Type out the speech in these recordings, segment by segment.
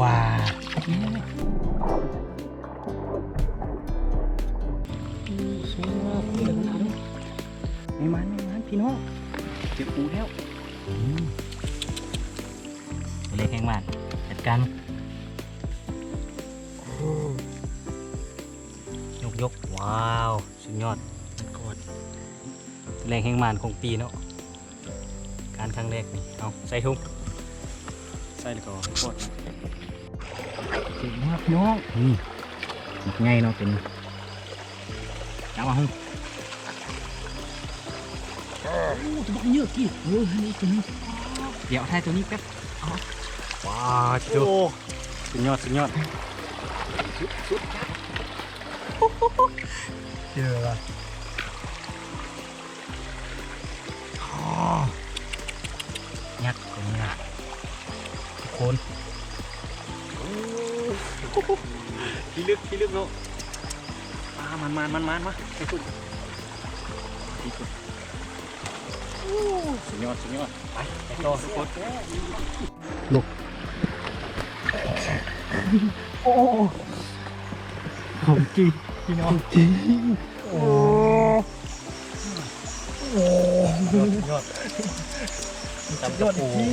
ว้านี่ได้ไหมสวยมากเลยนะไม่มันไม่มันพี่น้องเจ็บปูแล้วตัวเล็กแห้งมากจัดการยกยกว้าว สุดยอดมันกอดตัวเล็กแห้งมานของปีเนาะการครั้งแรกนี่เอาใส่ถุงใส่แล้วก็กด เก่งมากพี่น้องนี่ง่ายเนาะเป็นจับมาหุ้งโอ้จะบอกเยอะกี่เออนี่ตัวนี้เดี๋ยวถ่ายตัวนี้แป๊บเอาว้าวจุดสุดยอดสุดยอดเจอละยักษ์ตรงนี้นะทุกคน ที่ลึกที่ลึกเนาะมามันมันมันมันมาไปสุดที่สุดสุดยอดสุดยอดไปไปต่อทุกคนลุกโอ้ของจริงพี่น้องจริงโอ้โอ้ยอดยอดตำกระปูปู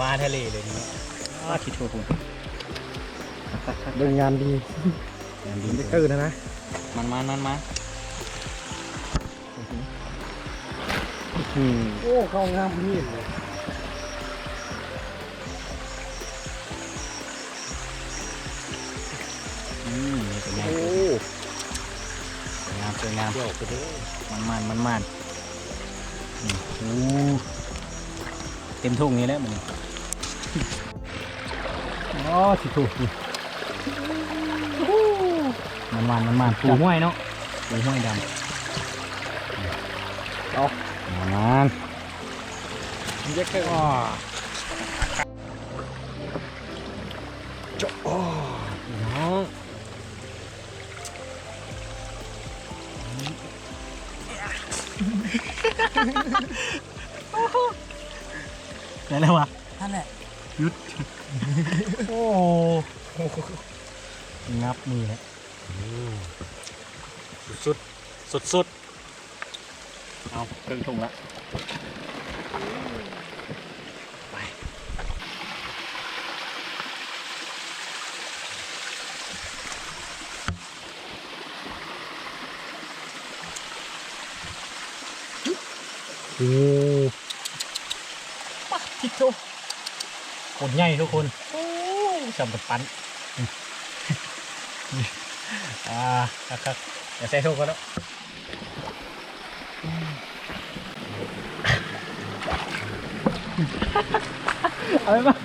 มาทะเลเลยนี่อ้าคิดโทษคุณ เดินงานดีงานดีไม่ตื่นนะนะมันมันมันมันอืมโอ้เข้างามนี่เลยอืมนี่เป็นไงโอ้สวยงามสวยงามเดี๋ยวไปดูมันมันมันมันนี่โอ้เต็มทุ่งนี้แล้วมันอ๋อสิถูกนี่ มันมันมันมันปูห้วยเนาะปูห้วยดำเอามันมันเยอะแค่อ๋อจะโอ้น้องได้แล้ววะนั่นแหละหยุดโอ้ งับมือแล้วสุดสุดสุดๆเอาครึ่งถุงละไปโอ้ปักทิโตขนใหญ่ทุกคน โอ้จำกับปั้นอืม อ่าครับครับเดี๋ยวใส่ทุกคนแล้วอะไรบ้าง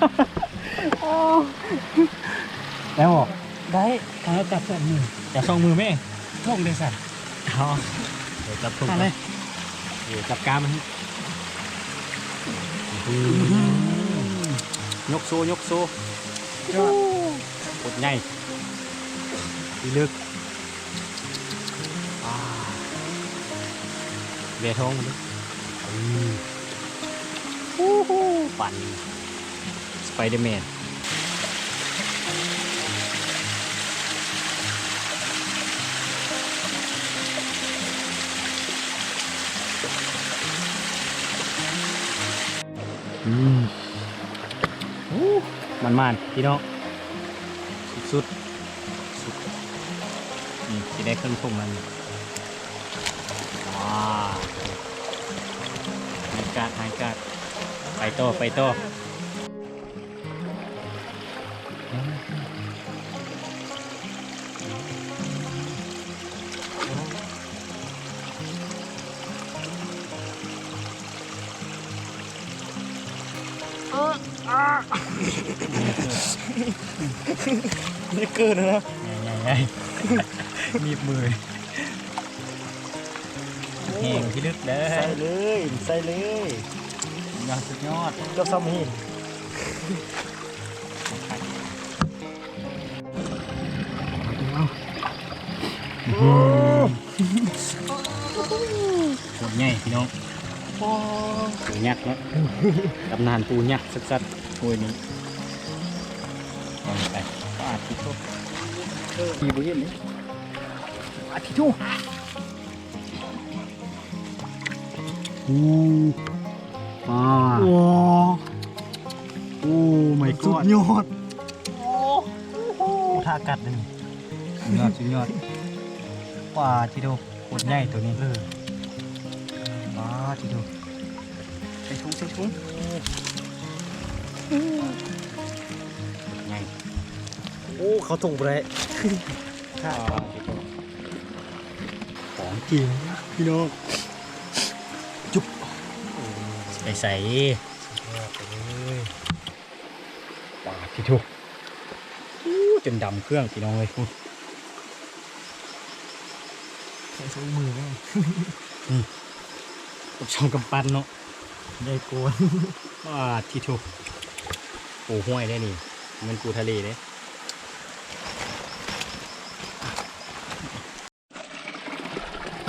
แล้วบอกได้ทางจับสองมือจะส่งมือไหมท่องได้สั่นอ๋อเดี๋ยวจับถุงอะไรเดี๋ยวจับกล้ามมันยกโซยกโซยอด กดใหญ่ดีลึกเบียทองมันดิอืมปั่นสไปเดอร์แมนอืมโอ้มันมันพี่น้อง สุดสุดนี่จะได้เครื่องปรุงมันว้าวหายกาดหายกาดไปโตไปโต นี่เกินแล้วใหญ่ใหญ่ๆมีบมือแห้งที่ลึกเด้อใส่เลยใส่เลยยอดสุดยอดเจ้าซ้ำหินโคตรใหญ่พี่น้อง ปูยักษ์เนาะตำนานปูยักษ์สัดๆโอ้ยนี้ลองไปก็อาจที่ทุกมีบุญนี่อาจที่ทุกอู้อ่าโอ้โอ้ไม่สุกดอดยอดโอ้ท่ากัดเลยนี่สุดยอดสุดยอดว้าที่ดูโคตรใหญ่ตัวนี้เออว้าที่ดูใส่ถุงใส่ถุงใหญ่โอ้ เขาส่งไปเลยท่าว้าที่ดูของจริงพี่น้องจุ๊บใส่ใส่ว้าที่ดูอู้จนดำเครื่องพี่น้องเลยพูดใส่สองมือแม่ กับช่องกำปั้นเนาะใหญ่โกนว้าที่ถูกปูห้วยได้นี่ มันปูทะเลเด้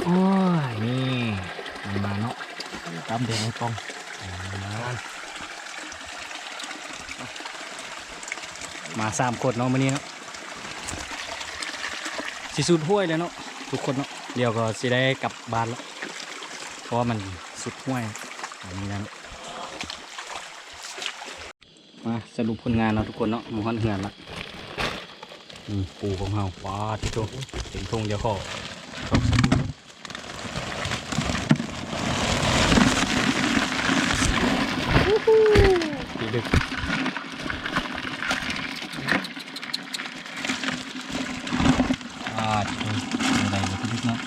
โอ้ย นี่มันมาเนาะตามแดงไอ้กองมามาสามคนเนาะมื้อนี้เนาะสิสุดห้วยแล้วเนาะทุกคนเนาะเดี๋ยวก็สิได้กลับบ้านแล้ว ราะว่ามันสุดห้วยอย่างนี้นั้นมาสรุปผลงานเนาะทุกคนเนาะหมูหันเหือนละนี่ปูของเฮาว้าที่ตรงถึงทงเดียวขอชอบสักนิดตีดึกอ่าที่ตรงอะไรเดี๋ยวพี่ดึกเนาะ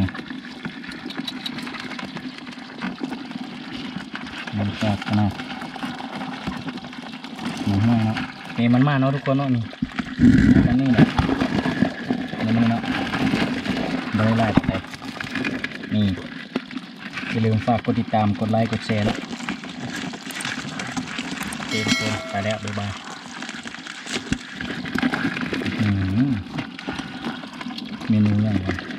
นี่นะมันแตกขนาดหมูห้อยเนาะนี่มันมาเนาะทุกคนเนาะนี่มันนี่แหละนี่นี่เนาะโดยไล่ไปนี่อย่าลืมฝากกดติดตามกดไลค์กดแชร์แล้วโอเคทุกคนไปแล้วบ๊ายบายเมนูอย่างไร